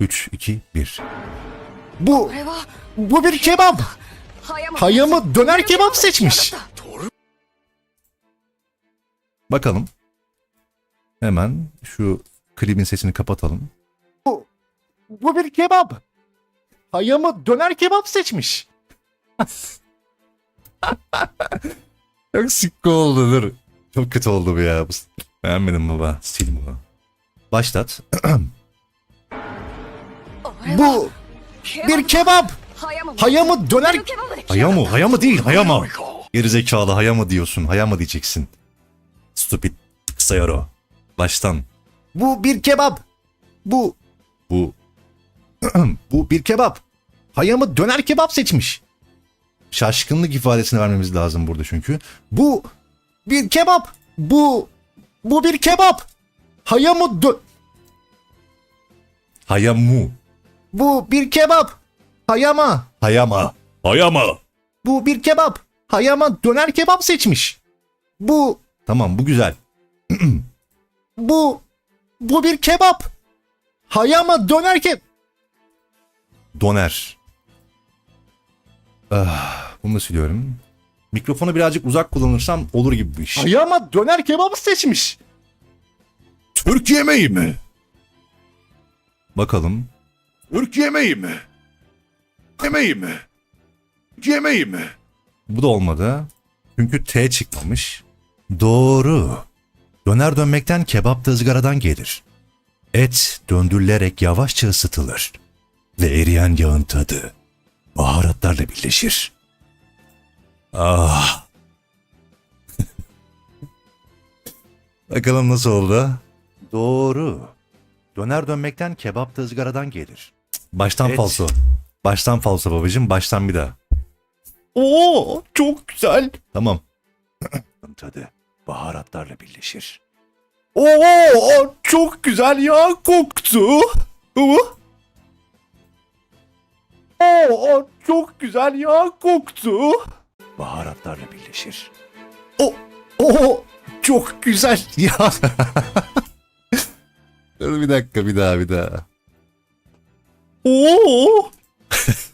3, 2, 1. Bu, bu bir kebap. Hayamı döner kebap seçmiş. Bakalım. Hemen şu klibin sesini kapatalım. Bu, bu bir kebap. Hayamı döner kebap seçmiş. Çok sıkkı oldu dur. Çok kötü oldu bu ya. Beğenmedim baba. Sil bunu. Başlat. Bu bir kebap. Hayamı döner... Hayamu, hayamu değil, hayama. Gerizekalı hayama diyorsun, hayama diyeceksin. Stupid sayaro. Baştan. Bu bir kebap. Bu... Bu... Bu bir kebap. Hayamı döner kebap seçmiş. Şaşkınlık ifadesini vermemiz lazım burada çünkü. Bu bir kebap. Bu... Bu bir kebap. Hayamı dö... Hayamu bu bir kebap. Hayama. Hayama. Hayama. Bu bir kebap. Hayama döner kebap seçmiş. Bu tamam bu güzel. bu bu bir kebap. Hayama döner ke Doner. Ah, bunu da siliyorum. Mikrofonu birazcık uzak kullanırsam olur gibi bir iş. Hayama döner kebabı seçmiş. Türk yemeği mi? Bakalım. Türk yemeği mi? Yemeği mi? Yemeği mi? Bu da olmadı. Çünkü T çıkmamış. Doğru. Döner dönmekten kebap da ızgaradan gelir. Et döndürülerek yavaşça ısıtılır. Ve eriyen yağın tadı baharatlarla birleşir. Ah. Bakalım nasıl oldu? Doğru. Döner dönmekten kebap da ızgaradan gelir. Baştan Et. falso. Baştan falso babacığım. Baştan bir daha. Oo çok güzel. Tamam. Tadı baharatlarla birleşir. Oo çok güzel yağ koktu. Oo çok güzel yağ koktu. Baharatlarla birleşir. O o çok güzel ya. Dur bir dakika bir daha bir daha. 哦